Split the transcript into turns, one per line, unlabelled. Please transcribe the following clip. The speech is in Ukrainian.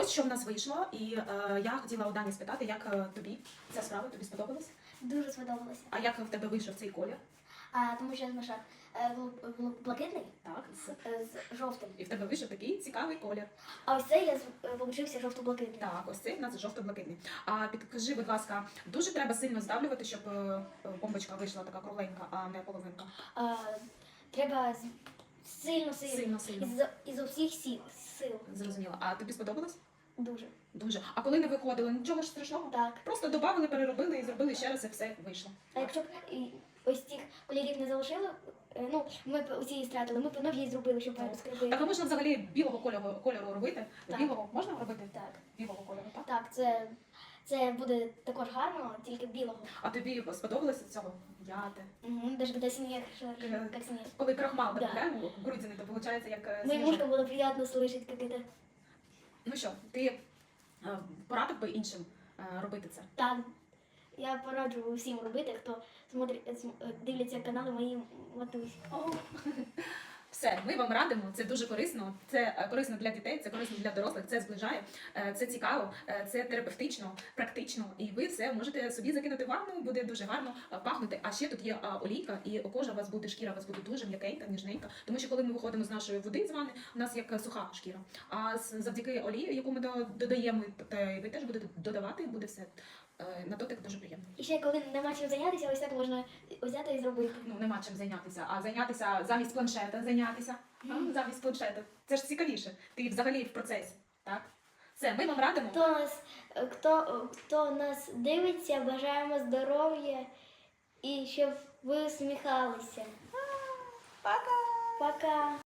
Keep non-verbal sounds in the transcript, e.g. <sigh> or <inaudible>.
ось що в нас вийшло, і е, я хотіла у Дані спитати, як е, тобі ця справа тобі сподобалась?
Дуже сподобалося.
А як в тебе вийшов цей колір?
А, тому що я змішав е, бл- бл- блакитний
Так,
з, е, з жовтим.
і в тебе вийшов такий цікавий колір.
А ось цей я з- е, жовто-блакитний.
Так, ось цей в нас жовто-блакитний. А підкажи, будь ласка, дуже треба сильно здавлювати, щоб е, е, бомбочка вийшла така кругленька, а не половинка.
А, треба з- сильно сильно.
Сильно, сильно.
Із, із усіх сил. сил.
Зрозуміла. А тобі сподобалось?
Дуже.
Дуже. А коли не виходило, нічого ж страшного?
Так.
Просто додали, переробили і зробили ще раз, і все вийшло.
А якщо б і ось цих кольорів не залишили, е, ну, ми б усі її стратили, ми б нові зробили, щоб
Так.
розкрити.
Так, а можна взагалі білого кольору, кольору робити?
Так.
Білого можна робити?
Так.
Білого кольору, так?
Так, це, це буде також гарно, тільки білого.
А тобі сподобалося цього в'яти?
Угу, даже буде сніг,
Е,
як сніг.
Коли крахмал
Да.
додаємо у грудини, то виходить як е,
Моей
сніжок.
мушка было приятно слышать, как это
Ну що, ти е, порадив би іншим е, робити це?
так. Я пораджу всім робити, хто смотри- е, см- е, дивляться канали мої матусі. <laughs>
Все, ми вам радимо. Це дуже корисно. Це е, корисно для дітей, це корисно для дорослих. Це зближає, е, це цікаво, е, це терапевтично, практично. І ви все можете собі закинути в ванну, буде дуже гарно пахнути. А ще тут є олійка, і кожа у вас буде, шкіра у вас буде дуже м'якенька, ніжненька. Тому що коли ми виходимо з нашої води з ванни, у нас як суха шкіра. А завдяки олії, яку ми до- додаємо, ви теж будете додавати, буде все на дотик дуже приємно.
І ще коли нема чим зайнятися, ось так можна взяти і зробити.
Ну нема чим зайнятися, а зайнятися замість планшета, зайнятися mm. замість планшета. Це ж цікавіше. Ти взагалі в процесі, так? Все, ми вам радимо.
Хто нас, хто, хто нас дивиться, бажаємо здоров'я і щоб ви усміхалися.
Пока!
Пока!